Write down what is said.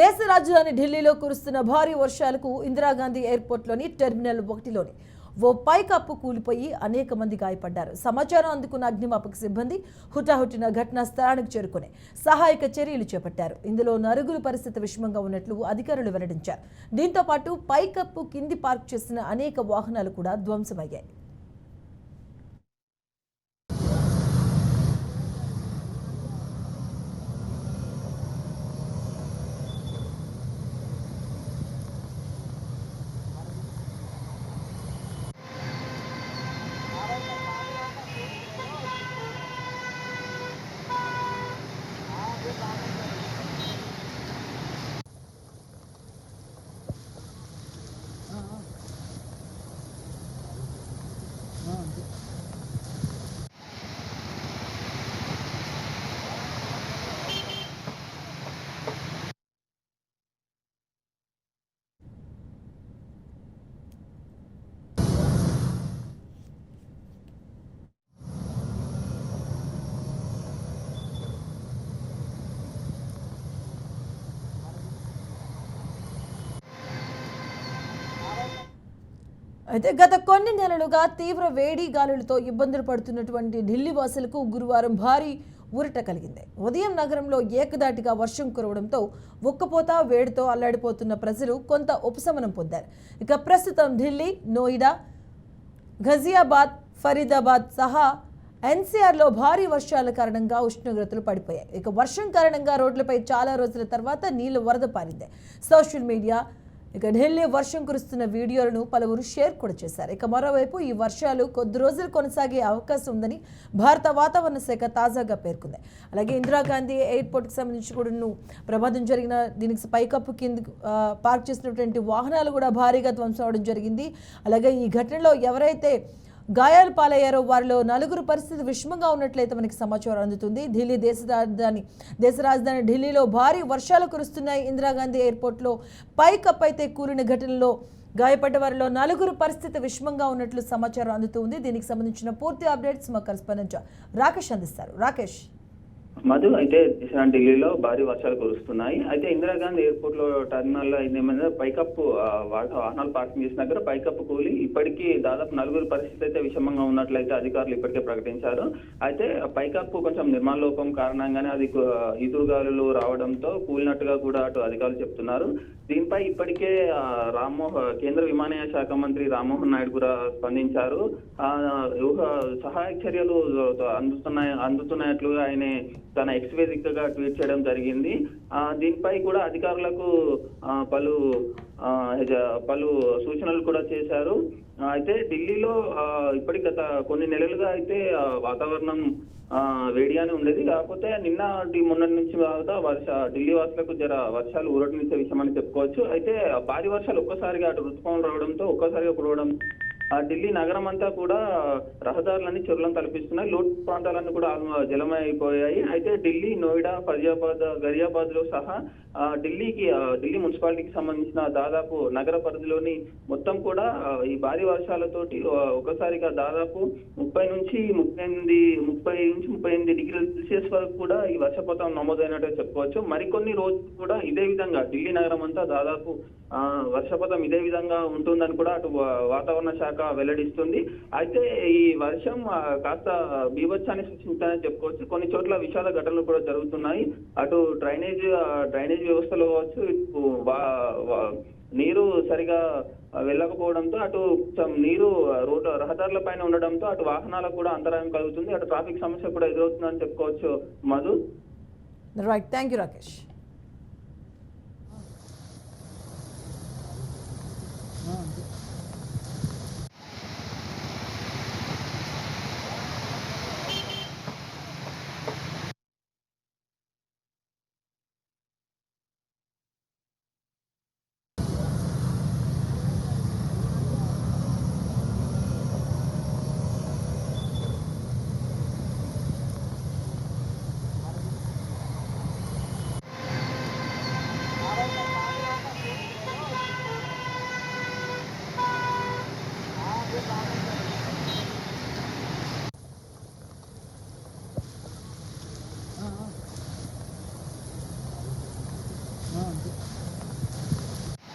దేశ రాజధాని ఢిల్లీలో కురుస్తున్న భారీ వర్షాలకు ఇందిరాగాంధీ ఎయిర్పోర్ట్లోని టెర్మినల్ ఒకటిలోని ఓ పైకప్పు కూలిపోయి అనేక మంది గాయపడ్డారు. సమాచారం అందుకున్న అగ్నిమాపక సిబ్బంది హుటాహుటిన ఘటనా స్థలానికి చేరుకుని సహాయక చర్యలు చేపట్టారు. ఇందులో నరుగుల పరిస్థితి విషమంగా ఉన్నట్లు అధికారులు వెల్లడించారు. దీంతో పాటు పైకప్పు కింది పార్క్ చేసిన అనేక వాహనాలు కూడా ధ్వంసమయ్యాయి. అయితే గత కొన్ని నెలలుగా తీవ్ర వేడి గాలులతో ఇబ్బందులు పడుతున్నటువంటి ఢిల్లీ వాసులకు గురువారం భారీ ఊరట కలిగింది. ఉదయం నగరంలో ఏకదాటిగా వర్షం కురవడంతో ఉక్కపోత వేడితో అల్లాడిపోతున్న ప్రజలు కొంత ఉపశమనం పొందారు. ఇక ప్రస్తుతం ఢిల్లీ నోయిడా ఘజియాబాద్ ఫరీదాబాద్ సహా ఎన్సీఆర్లో భారీ వర్షాల కారణంగా ఉష్ణోగ్రతలు పడిపోయాయి. ఇక వర్షం కారణంగా రోడ్లపై చాలా రోజుల తర్వాత నీళ్ళు వరద పారింది. సోషల్ మీడియా ఇక ఢిల్లీ వర్షం కురుస్తున్న వీడియోలను పలువురు షేర్ కూడా చేశారు. ఇక మరోవైపు ఈ వర్షాలు కొద్ది రోజులు కొనసాగే అవకాశం ఉందని భారత వాతావరణ శాఖ తాజాగా పేర్కొంది. అలాగే ఇందిరాగాంధీ ఎయిర్పోర్ట్కి సంబంధించి కూడా ప్రమాదం జరిగిన దీనికి పైకప్పు కింద పార్క్ చేసినటువంటి వాహనాలు కూడా భారీగా ధ్వంసం అవడం జరిగింది. అలాగే ఈ ఘటనలో ఎవరైతే గాయాలు పాలయ్యారో వారిలో నలుగురు పరిస్థితి విషమంగా ఉన్నట్లయితే మనకి సమాచారం అందుతుంది. ఢిల్లీ దేశ రాజధాని దేశ రాజధాని ఢిల్లీలో భారీ వర్షాలు కురుస్తున్నాయి. ఇందిరాగాంధీ ఎయిర్పోర్ట్లో పైకప్పైతే అయితే కూలిన ఘటనలో గాయపడ్డ వారిలో నలుగురు పరిస్థితి విషమంగా ఉన్నట్లు సమాచారం అందుతుంది దీనికి సంబంధించిన పూర్తి అప్డేట్స్ మా కరెస్పాండెంట్ రాకేష్ అందిస్తారు. రాకేష్. మధు అయితే ఢిల్లీలో భారీ వర్షాలు కురుస్తున్నాయి. అయితే ఇందిరాగాంధీ ఎయిర్పోర్ట్లో టర్మినల్లో ఏమైందంటే పైకప్పు వాహనాలు పార్కింగ్ చేసిన దగ్గర పైకప్పు కూలి ఇప్పటికీ దాదాపు నలుగురు పరిస్థితి అయితే విషమంగా ఉన్నట్లయితే అధికారులు ఇప్పటికే ప్రకటించారు. అయితే పైకప్పు కొంచెం నిర్మాణ లోపం కారణంగానే అది కు- ఈదురుగాలులు రావడంతో కూలినట్టుగా కూడా అటు అధికారులు చెప్తున్నారు. దీనిపై ఇప్పటికే రామ్మోహ రామ్మోహన్ కేంద్ర విమానయాన శాఖ మంత్రి రామ్మోహన్ నాయుడు కూడా స్పందించారు. సహాయ చర్యలు అందుతున్నాయి అందుతున్నట్లుగా ఆయన తన ఎక్స్ వేదికగా ట్వీట్ చేయడం జరిగింది. ఆ, దీనిపై కూడా అధికారులకు పలు ఆ, పలు సూచనలు కూడా చేశారు. అయితే ఢిల్లీలో ఇప్పటి గత కొన్ని నెలలుగా అయితే వాతావరణం వేడిగానే ఉండేది. కాకపోతే నిన్న మొన్నటి నుంచి కాగా వర్ష ఢిల్లీ వాసులకు జర వర్షాలు ఊరటనిచ్చే విషయం అని చెప్పుకోవచ్చు. అయితే భారీ వర్షాలు ఒక్కసారిగా అటు ఋతుపవనం రావడంతో ఒక్కసారిగా కురవడం ఢిల్లీ నగరం అంతా కూడా రహదారులన్నీ చెరువులను తలపిస్తున్నాయి. లోటు ప్రాంతాలన్నీ కూడా జలమైపోయాయి. అయితే ఢిల్లీ నోయిడా ఫరియాబాద్ గరియాబాద్లో సహా ఢిల్లీకి ఢిల్లీ మున్సిపాలిటీకి సంబంధించిన దాదాపు నగర పరిధిలోని మొత్తం కూడా ఈ భారీ వర్షాలతోటి ఒకసారిగా దాదాపు ముప్పై నుంచి ముప్పై ఎనిమిది ముప్పై నుంచి ముప్పై ఎనిమిది డిగ్రీల సెల్సియస్ వరకు కూడా ఈ వర్షపాతం నమోదైనట్టు చెప్పుకోవచ్చు. మరికొన్ని రోజులు కూడా ఇదే విధంగా ఢిల్లీ నగరం అంతా దాదాపు వర్షపాతం ఇదే విధంగా ఉంటుందని కూడా అటు వాతావరణ శాఖ వెల్లడిస్తుంది. అయితే ఈ వర్షం కాస్త బీభత్సాన్ని సృష్టించాలని చెప్పుకోవచ్చు. కొన్ని చోట్ల విషాద ఘటనలు కూడా జరుగుతున్నాయి. అటు డ్రైనేజ్ డ్రైనేజ్ వ్యవస్థలో కావచ్చు నీరు సరిగా వెళ్ళకపోవడంతో అటు నీరు రోడ్డు రహదారుల పైన ఉండడంతో అటు వాహనాలకు కూడా అంతరాయం కలుగుతుంది. అటు ట్రాఫిక్ సమస్య కూడా ఎదురవుతుందని చెప్పుకోవచ్చు. Madhu. Right thank you Rakesh